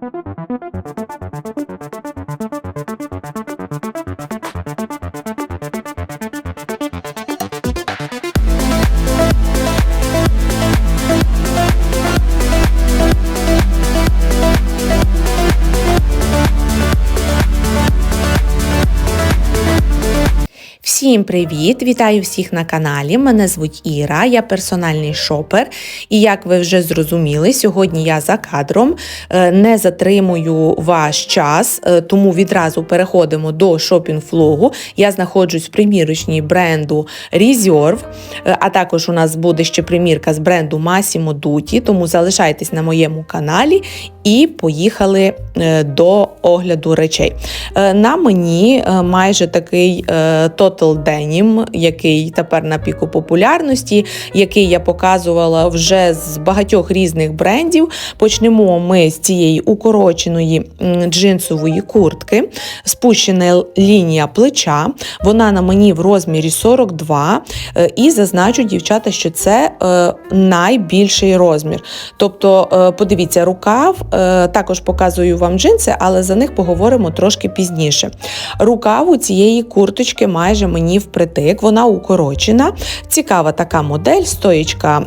thank you Всім привіт! Вітаю всіх на каналі. Мене звуть Іра, я персональний шопер. І як ви вже зрозуміли, сьогодні я за кадром е, не затримую ваш час, е, тому відразу переходимо до шопінг-влогу. Я знаходжусь в примірочній бренду Reserve, е, а також у нас буде ще примірка з бренду Massimo Dutti, тому залишайтесь на моєму каналі і поїхали до огляду речей. На мені майже такий е, Denim, який тепер на піку популярності, який я показувала вже з багатьох різних брендів. Почнемо ми з цієї укороченої джинсової куртки, спущена лінія плеча. Вона на мені в розмірі 42. е, І зазначу, дівчата, що це е, найбільший розмір. Тобто, е, подивіться, рукав, також показую вам джинси, але за них поговоримо трошки пізніше. Рукав у цієї курточки майже мені впритик, вона укорочена. Цікава така модель, стоїчка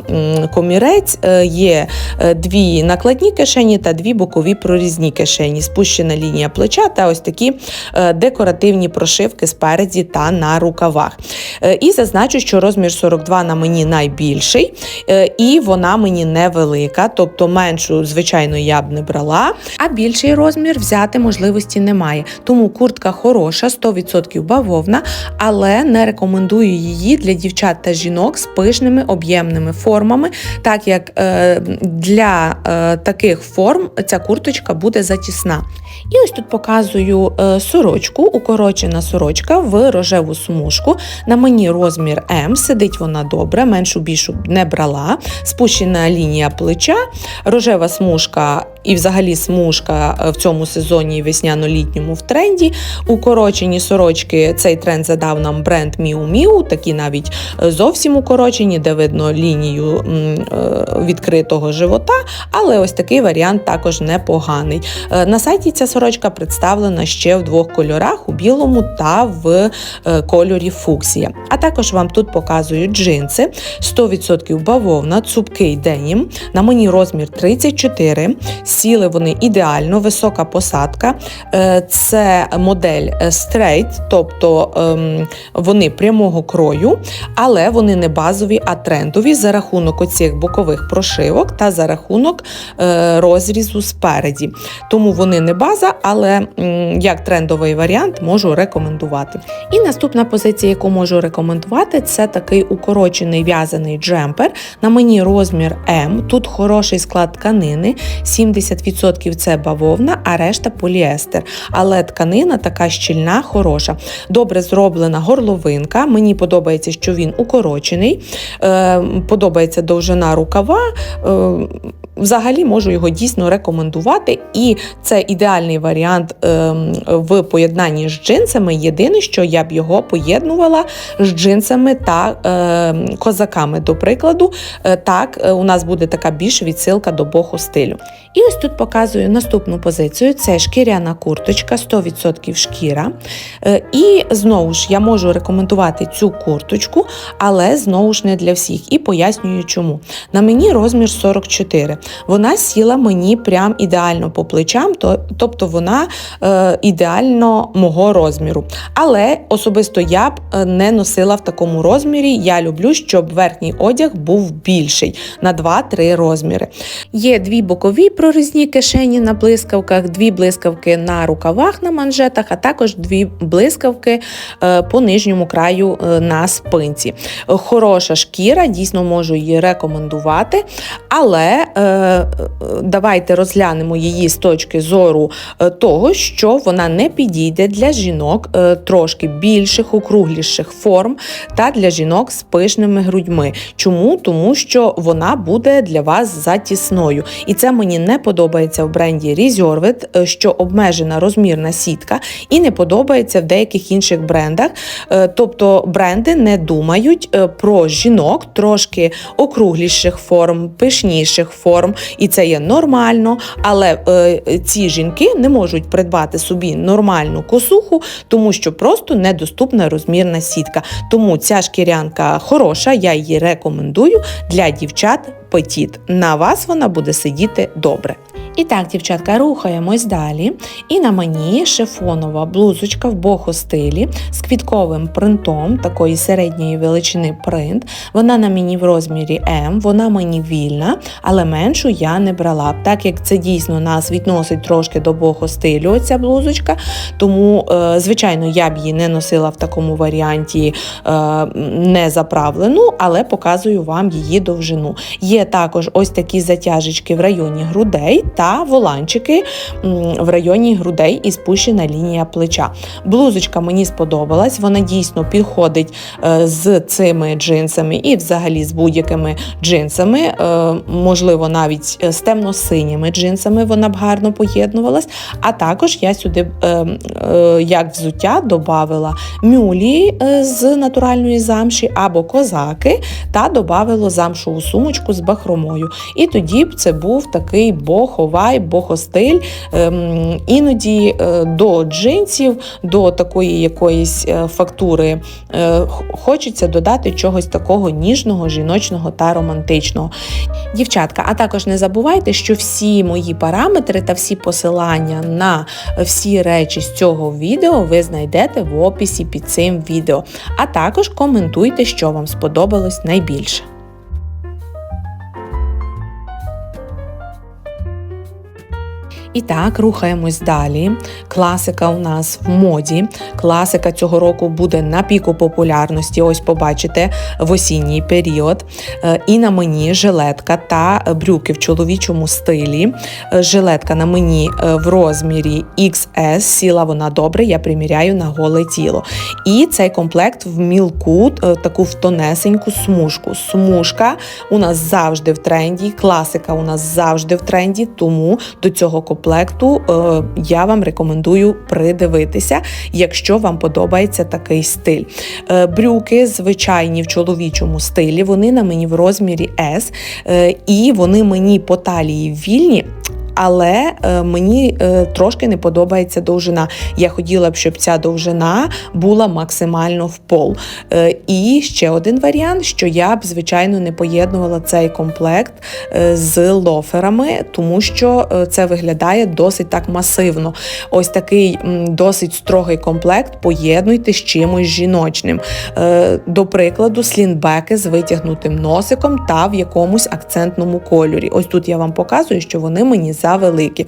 комірець, е, є е, дві накладні кишені та дві бокові прорізні кишені, спущена лінія плеча та ось такі е, декоративні прошивки спереді та на рукавах. І зазначу, що розмір 42 на мені найбільший, і вона мені невелика, тобто меншу, звичайно, я б не брала, а більший розмір взяти можливості немає. Тому куртка хороша, 100% бавовна, але не рекомендую її для дівчат та жінок з пишними об'ємними формами, так як е, для е, таких форм ця курточка буде затісна. І ось тут показую е, сорочку, укорочена сорочка в рожеву смужку. На мені розмір М, сидить вона добре, меншу більшу не брала. Спущена лінія плеча, рожева смужка і взагалі смужка е, в цьому сезоні весняно-літньому в тренді. Укорочені сорочки цей тренд задав нам бренд Miu Miu, такі навіть е, зовсім укорочені, де видно лінію е, відкритого живота, але ось такий варіант також непоганий. На сайті ця сорочка представлена ще в двох кольорах: у білому та в кольорі фуксія. А також вам тут показую джинси 100% бавовна, цупкий денім. На мені розмір 34. Сіли вони ідеально, висока посадка. Е, Це модель е, straight, тобто ем, вони прямого крою, але вони не базові, а трендові за рахунок оцих бокових прошивок та за рахунок е, розрізу спереді. Тому вони не база, але як трендовий варіант можу рекомендувати. І наступна позиція, яку можу рекомендувати, це такий укорочений в'язаний джемпер. На мені розмір М. Тут хороший склад тканини, 70% це бавовна, а решта поліестер. Але тканина така щільна, хороша. Добре зроблена горловинка. Мені подобається, що він укорочений. Е, подобається довжина рукава. Взагалі можу його дійсно рекомендувати, і це ідеальний варіант ем, в поєднанні з джинсами. Єдине, що я б його поєднувала з джинсами та ем, козаками. До прикладу, Е, так е, у нас буде така більш відсилка до боху стилю. І ось тут показую наступну позицію: це шкіряна курточка, 100% шкіра. Е, І знову ж я можу рекомендувати цю курточку, але знову ж не для всіх. І пояснюю, чому. На мені розмір 44. Вона сіла мені прям ідеально по плечам, то, тобто вона е, ідеально мого розміру. Але особисто я б е, не носила в такому розмірі. Я люблю, щоб верхній одяг був більший на 2-3 розміри. Є дві бокові прорізні кишені на блискавках, дві блискавки на рукавах на манжетах, а також дві блискавки е, по нижньому краю е, на спинці. Е, Хороша шкіра, дійсно можу її рекомендувати, але е, давайте розглянемо її з точки зору е, того, що вона не підійде для жінок е, трошки більших, округліших форм та для жінок з пишними грудьми. Чому? Тому що вона буде для вас затісною. І це мені не подобається в бренді Reserved, е, що обмежена розмірна сітка, і не подобається в деяких інших брендах. Тобто бренди не думають про жінок трошки округліших форм, пишніших форм. Норм, і це є нормально. Але е, ці жінки не можуть придбати собі нормальну косуху, тому що просто недоступна розмірна сітка. Тому ця шкірянка хороша, я її рекомендую для дівчат петіт. На вас вона буде сидіти добре. І так, дівчатка, рухаємось далі. І на мені шифонова блузочка в бохо стилі з квітковим принтом такої середньої величини принт. Вона на мені в розмірі М, вона мені вільна, але меншу я не брала. Так як це дійсно нас відносить трошки до бохо стилю, оця блузочка. Тому, е, звичайно, я б її не носила в такому варіанті е, не заправлену, але показую вам її довжину. Є також ось такі затяжечки в районі грудей та воланчики в районі грудей і спущена лінія плеча. Блузочка мені сподобалась, вона дійсно підходить е, з цими джинсами і взагалі з будь-якими джинсами, е, можливо, навіть е, з темно-синіми джинсами вона б гарно поєднувалась. А також я сюди, як взуття, додавала мюлі з натуральної замші або козаки, та додавала замшову сумочку з бахромою. І тоді б це був такий боховай, бохостиль. Ем, іноді е, до джинсів, до такої якоїсь е, фактури е, хочеться додати чогось такого ніжного, жіночного та романтичного. Дівчатка, а також не забувайте, що всі мої параметри та всі посилання на всі речі з цього відео ви знайдете в описі під цим відео. А також коментуйте, що вам сподобалось найбільше. І так, рухаємось далі. Класика у нас в моді. Класика цього року буде на піку популярності. Ось побачите в осінній період. Е, і на мені жилетка та брюки в чоловічому стилі. Е, жилетка на мені е, в розмірі XS, сіла вона добре, я приміряю на голе тіло. І цей комплект в мілку, таку в тонесеньку смужку. Смужка у нас завжди в тренді, класика у нас завжди в тренді, тому до цього комплекту комплекту е, я вам рекомендую придивитися, якщо вам подобається такий стиль. Е, брюки звичайні в чоловічому стилі, вони на мені в розмірі S, е, і вони мені по талії вільні але е, мені е, трошки не подобається довжина. Я хотіла б, щоб ця довжина була максимально в пол. Е, і ще один варіант, що я б, звичайно, не поєднувала цей комплект з лоферами, тому що це виглядає досить так масивно. Ось такий досить строгий комплект поєднуйте з чимось жіночним. До прикладу, слінбеки з витягнутим носиком та в якомусь акцентному кольорі. Ось тут я вам показую, що вони мені завеликі.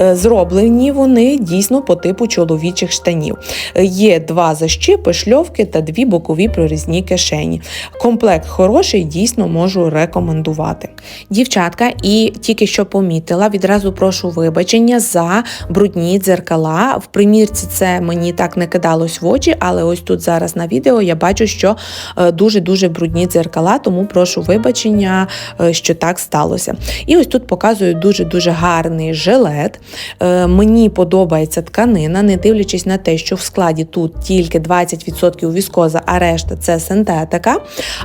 Е, зроблені вони дійсно по типу чоловічих штанів. Е, є два защіпи, шльовки та дві бокові прорізні кишені. Комплект хороший, дійсно можу рекомендувати. Дівчатка, і тільки що помітила, відразу прошу вибачення за брудні дзеркала. В примірці це мені так не кидалось в очі, але ось тут зараз на відео я бачу, що е, дуже-дуже брудні дзеркала, тому прошу вибачення, що так сталося. І ось тут показую дуже-дуже гарно гарний жилет. Е, мені подобається тканина, не дивлячись на те, що в складі тут тільки 20% віскоза, а решта це синтетика.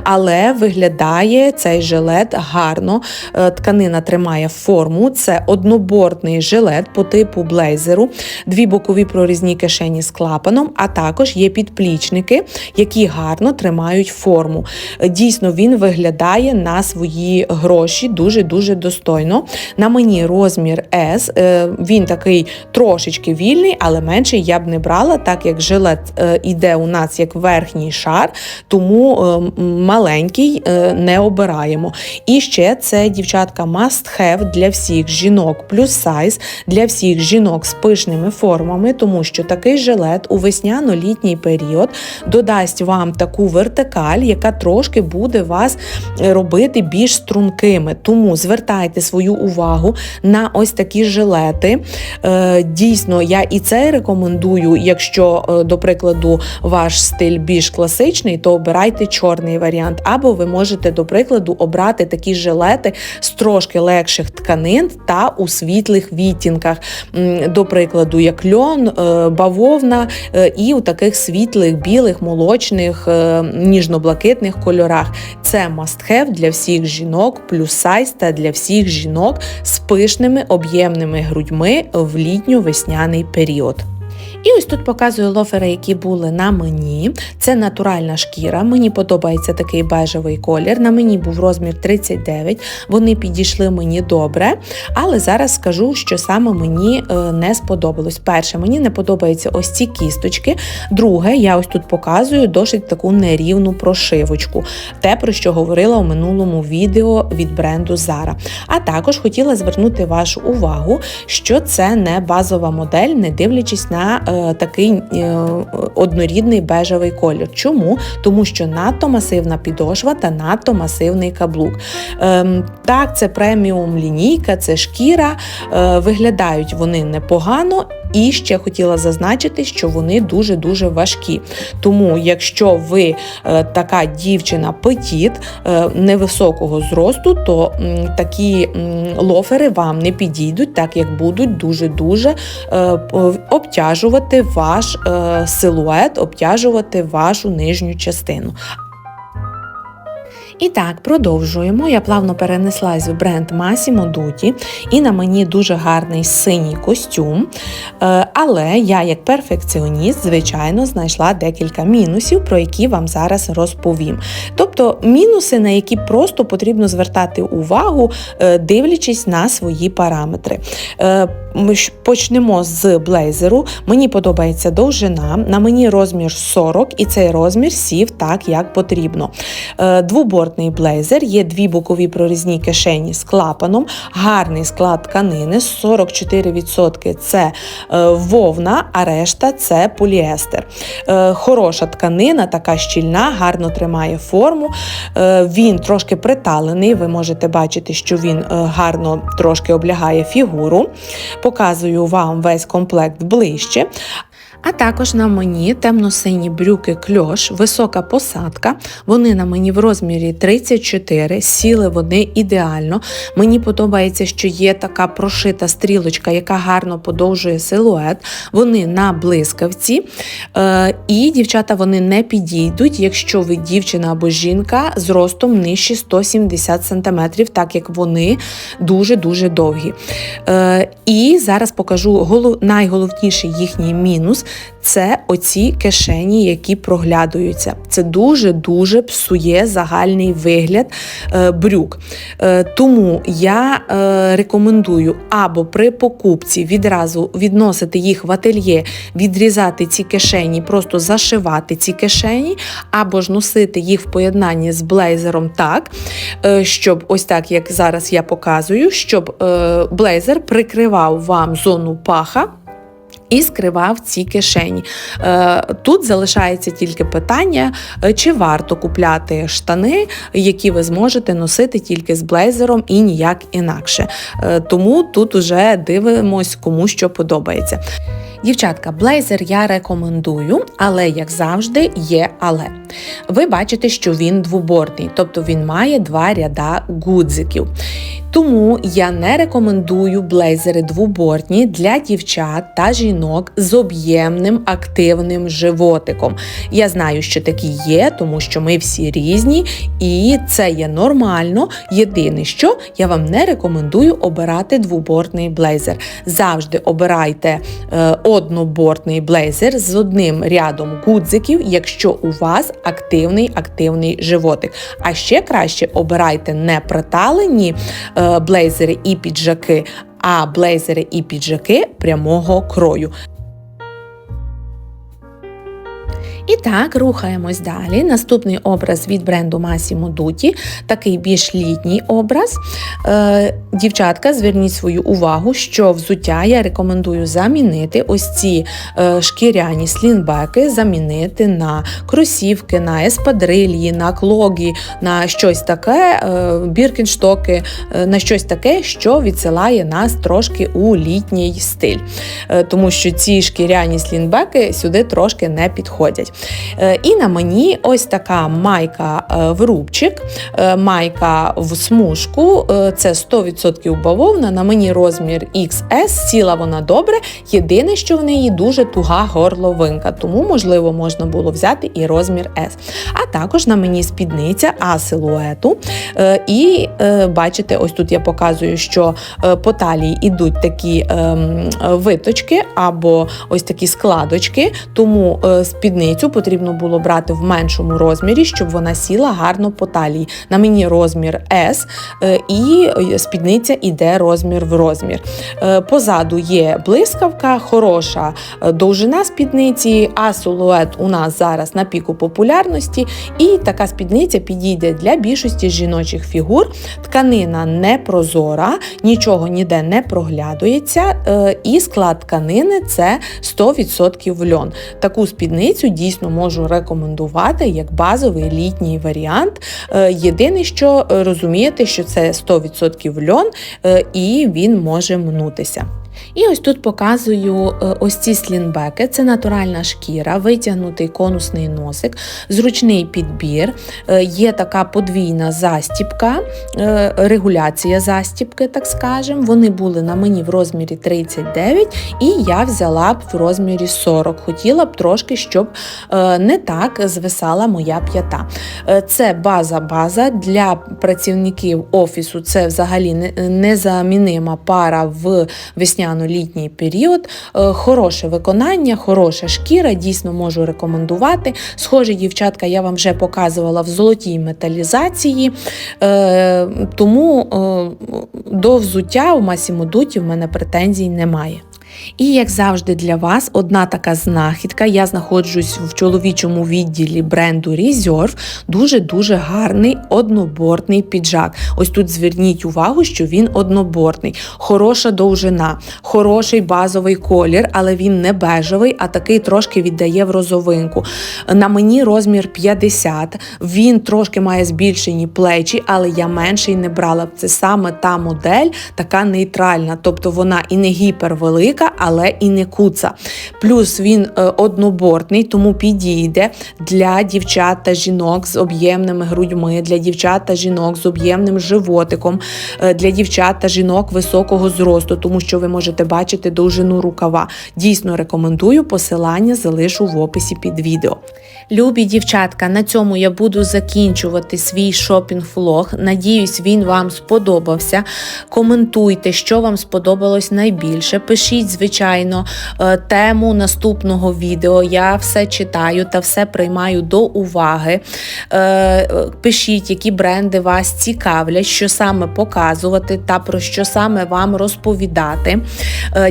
Але виглядає цей жилет гарно. Е, тканина тримає форму. Це однобортний жилет по типу блейзеру, дві бокові прорізні кишені з клапаном, а також є підплічники, які гарно тримають форму. Е, дійсно, він виглядає на свої гроші дуже-дуже достойно. На мені розмір розмір S. Е, він такий трошечки вільний, але менший я б не брала, так як жилет е, іде у нас як верхній шар, тому е, маленький не обираємо. І ще це дівчатка must have для всіх жінок, плюс сайз для всіх жінок з пишними формами, тому що такий жилет у весняно-літній період додасть вам таку вертикаль, яка трошки буде вас робити більш стрункими. Тому звертайте свою увагу на ось такі жилети. Е, Дійсно, я і це рекомендую. Якщо, е, до прикладу, ваш стиль більш класичний, то обирайте чорний варіант. Або ви можете, до прикладу, обрати такі жилети з трошки легших тканин та у світлих відтінках. До прикладу, як льон, е, бавовна і у таких світлих, білих, молочних, ніжно-блакитних кольорах. Це must-have для всіх жінок, плюс сайз та для всіх жінок з пишними об'ємними грудьми в літньо-весняний період. І ось тут показую лофери, які були на мені. Це натуральна шкіра. Мені подобається такий бежевий колір. На мені був розмір 39. Вони підійшли мені добре. Але зараз скажу, що саме мені е, не сподобалось. Перше, мені не подобаються ось ці кісточки. Друге, я ось тут показую досить таку нерівну прошивочку. Те, про що говорила у минулому відео від бренду Zara. А також хотіла звернути вашу увагу, що це не базова модель, не дивлячись на е, такий е, однорідний бежевий колір. Чому? Тому що надто масивна підошва та надто масивний каблук. Ем, так, це преміум лінійка, це шкіра. Е, виглядають вони непогано. І ще хотіла зазначити, що вони дуже-дуже важкі. Тому, якщо ви е, така дівчина петіт е, невисокого зросту, то такі лофери вам не підійдуть, так як будуть дуже-дуже е, обтяжувати ваш силует, обтяжувати вашу нижню частину. І так, продовжуємо. Я плавно перенеслась в бренд Massimo Dutti, і на мені дуже гарний синій костюм. Е, Але я, як перфекціоніст, звичайно, знайшла декілька мінусів, про які вам зараз розповім. Тобто мінуси, на які просто потрібно звертати увагу, е, дивлячись на свої параметри. Ми почнемо з блейзеру. Мені подобається довжина, на мені розмір 40, і цей розмір сів так, як потрібно. Е, Двобортний блейзер, є дві бокові прорізні кишені з клапаном, гарний склад тканини, 44% це е, вовна, а решта це поліестер. Е, Хороша тканина, така щільна, гарно тримає форму. Він трошки приталений, ви можете бачити, що він гарно трошки облягає фігуру. Показую вам весь комплект ближче. А також на мені темно-сині брюки кльош, висока посадка. Вони на мені в розмірі 34, сіли вони ідеально. Мені подобається, що є така прошита стрілочка, яка гарно подовжує силует. Вони на блискавці. Е, і дівчата вони не підійдуть, якщо ви дівчина або жінка з ростом нижче 170 см, так як вони дуже-дуже довгі. Е, і зараз покажу голов... найголовніший їхній мінус це оці кишені, які проглядуються. Це дуже-дуже псує загальний вигляд е, брюк. Е, тому я е, рекомендую або при покупці відразу відносити їх в ательє, відрізати ці кишені, просто зашивати ці кишені, або ж носити їх в поєднанні з блейзером так, щоб ось так, як зараз я показую, щоб блейзер прикривав вам зону паха. І скривав ці кишені. Е, Тут залишається тільки питання, е, чи варто купляти штани, які ви зможете носити тільки з блейзером і ніяк інакше. Е, Тому тут уже дивимось, кому що подобається. Дівчатка, блейзер я рекомендую, але, як завжди, є але. Ви бачите, що він двобортний, тобто він має два ряда гудзиків. Тому я не рекомендую блейзери двобортні для дівчат та жінок з об'ємним активним животиком. Я знаю, що такі є, тому що ми всі різні, і це є нормально. Єдине, що я вам не рекомендую обирати двобортний блейзер. Завжди обирайте е, однобортний блейзер з одним рядом гудзиків, якщо у вас активний активний животик. А ще краще обирайте не приталені. Е, блейзери і піджаки, а блейзери і піджаки прямого крою. І так, рухаємось далі. Наступний образ від бренду Massimo Dutti, такий більш літній образ. Е, Дівчатка, зверніть свою увагу, що взуття я рекомендую замінити ось ці е, шкіряні слінбеки, замінити на кросівки, на еспадрилі, на клогі, на щось таке, е, біркінштоки, на щось таке, що відсилає нас трошки у літній стиль. Тому що ці шкіряні слінбеки сюди трошки не підходять. Е, І на мені ось така майка е, в рубчик, е, майка в смужку. Це 100% бавовна. На мені розмір XS, сіла вона добре. Єдине, що в неї дуже туга горловинка, тому, можливо, можна було взяти і розмір S. А також на мені спідниця А силуету. І бачите, ось тут я показую, що по талії йдуть такі ем, виточки або ось такі складочки, тому е, спідницю потрібно було брати в меншому розмірі, щоб вона сіла гарно по талії. На мені розмір S, е, і е, спідниця іде розмір в розмір. Е, Позаду є блискавка, хороша довжина спідниці, а силует у нас зараз на піку популярності, і така спідниця підійде для більшості жіночих фігур. Тканина не прозора, нічого ніде не проглядується, і склад тканини це 100% льон. Таку спідницю дійсно можу рекомендувати як базовий літній варіант. Е, Єдине, що е, розумієте, що це 100% льон е, і він може мнутися. І ось тут показую е, ось ці слінбеки. Це натуральна шкіра, витягнутий конусний носик, зручний підбір. Е, Є така подвійна застіпка, е, регуляція застіпки, так скажемо. Вони були на мені в розмірі 39, і я взяла б в розмірі 40. Хотіла б трошки, щоб не так звисала моя п'ята. Це база-база для працівників офісу. Це взагалі незамінима пара в весняно-літній період. Е, Хороше виконання, хороша шкіра, дійсно можу рекомендувати. Схожі дівчатка я вам вже показувала в золотій металізації, Е, тому е, до взуття у масі модуті в мене претензій немає. І як завжди для вас одна така знахідка. Я знаходжусь в чоловічому відділі бренду Reserve. Дуже-дуже гарний однобортний піджак. Ось тут зверніть увагу, що він однобортний, хороша довжина, хороший базовий колір, але він не бежевий, а такий трошки віддає в розовинку. На мені розмір 50. Він трошки має збільшені плечі, але я менший не брала. Це саме та модель, така нейтральна, тобто вона і не гіпервелика, але і не куца. Плюс він е, однобортний, тому підійде для дівчат та жінок з об'ємними грудьми, для дівчат та жінок з об'ємним животиком, е, для дівчат та жінок високого зросту, тому що ви можете бачити довжину рукава. Дійсно рекомендую, посилання залишу в описі під відео. Любі дівчатка, на цьому я буду закінчувати свій шопінг-влог. Надіюсь, він вам сподобався. Коментуйте, що вам сподобалось найбільше. Пишіть, звичайно, е, тему наступного відео. Я все читаю та все приймаю до уваги. Е, е, Пишіть, які бренди вас цікавлять, що саме показувати та про що саме вам розповідати.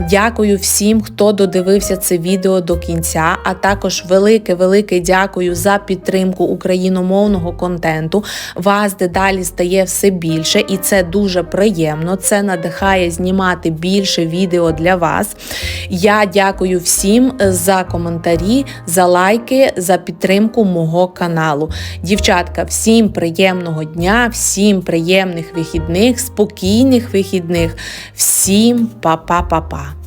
Дякую всім, хто додивився це відео до кінця, а також велике-велике дякую за підтримку україномовного контенту. Вас дедалі стає все більше, і це дуже приємно. Це надихає знімати більше відео для вас. Я дякую всім за коментарі, за лайки, за підтримку мого каналу. Дівчатка, всім приємного дня, всім приємних вихідних, спокійних вихідних, всім па-па-па-па.